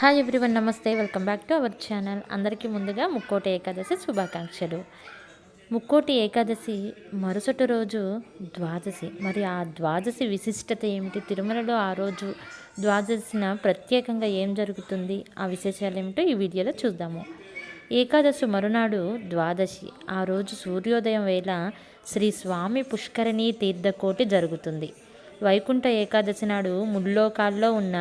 Hi everyone నమస్తే. Welcome back to our channel అందరికీ ముందుగా ముక్కోటి ఏకాదశి శుభాకాంక్షలు. ముక్కోటి ఏకాదశి మరుసటి రోజు ద్వాదశి. మరి ఆ ద్వాదశి విశిష్టత ఏమిటి? తిరుమలలో ఆ రోజు ద్వాదశిన ప్రత్యేకంగా ఏం జరుగుతుంది? ఆ విశేషాలు ఏమిటో ఈ వీడియోలో చూద్దాము. ఏకాదశి మరునాడు ద్వాదశి. ఆ రోజు సూర్యోదయం వేళ శ్రీ స్వామి పుష్కరిణీ తీర్థకోటి జరుగుతుంది. వైకుంఠ ఏకాదశి నాడు ముల్లోకాల్లో ఉన్న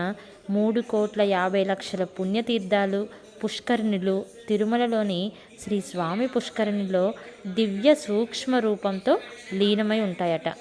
మూడు కోట్ల యాభై లక్షల పుణ్యతీర్థాలు పుష్కరిణులు తిరుమలలోని శ్రీ స్వామి పుష్కరిణిలో దివ్య సూక్ష్మ రూపంతో లీనమై ఉంటాయట.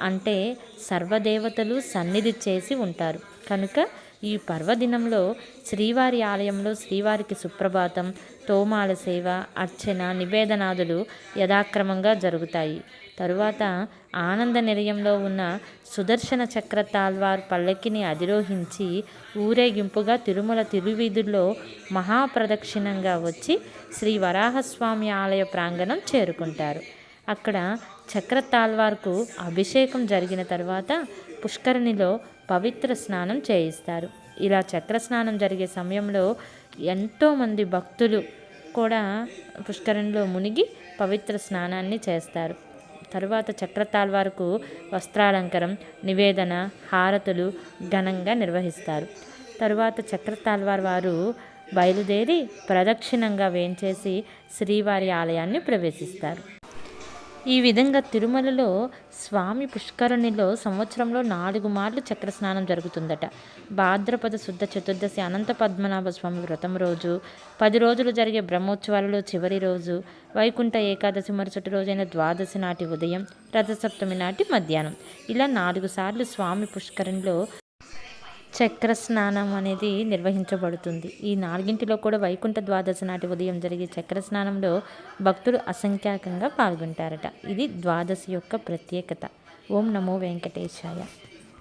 అంటే సర్వదేవతలు సన్నిధి చేసి ఉంటారు. కనుక ఈ పర్వదినంలో శ్రీవారి ఆలయంలో శ్రీవారికి సుప్రభాతం తోమాల సేవ అర్చన నివేదనాదులు యథాక్రమంగా జరుగుతాయి. తరువాత ఆనంద నిలయంలో ఉన్న సుదర్శన చక్ర తాల్వార్ పల్లకిని అధిరోహించి ఊరేగింపుగా తిరుమల తిరువీధుల్లో మహాప్రదక్షిణంగా వచ్చి శ్రీ వరాహస్వామి ఆలయ ప్రాంగణం చేరుకుంటారు. అక్కడ చక్ర తాల్వార్కు అభిషేకం జరిగిన తర్వాత పుష్కరిణిలో పవిత్ర స్నానం చేయిస్తారు. ఇలా చక్ర స్నానం జరిగే సమయంలో ఎంతోమంది భక్తులు కూడా పుష్కరిణిలో మునిగి పవిత్ర స్నానాన్ని చేస్తారు. తరువాత చక్రతాల్వార్కు వస్త్రాలంకరం నివేదన హారతులు ఘనంగా నిర్వహిస్తారు. తరువాత చక్రతాల్వార్ వారు బయలుదేరి ప్రదక్షిణంగా వేంచేసి శ్రీవారి ఆలయాన్ని ప్రవేశిస్తారు. ఈ విధంగా తిరుమలలో స్వామి పుష్కరుణిలో సంవత్సరంలో నాలుగు మార్లు చక్ర స్నానం జరుగుతుందట. భాద్రపద శుద్ధ చతుర్దశి అనంత పద్మనాభ స్వామి వ్రతం రోజు పది రోజులు జరిగే బ్రహ్మోత్సవాలలో చివరి రోజు వైకుంఠ ఏకాదశి మరుసటి రోజైన ద్వాదశి నాటి ఉదయం రథసప్తమి నాటి మధ్యాహ్నం. ఇలా నాలుగు సార్లు స్వామి పుష్కరంలో చక్ర స్నానం అనేది నిర్వహించబడుతుంది. ఈ నాలుగింటిలో కూడా వైకుంఠ ద్వాదశి నాటి ఉదయం జరిగే చక్ర స్నానంలో భక్తులు అసంఖ్యాకంగా పాల్గొంటారట. ఇది ద్వాదశి యొక్క ప్రత్యేకత. ఓం నమో వెంకటేశాయ.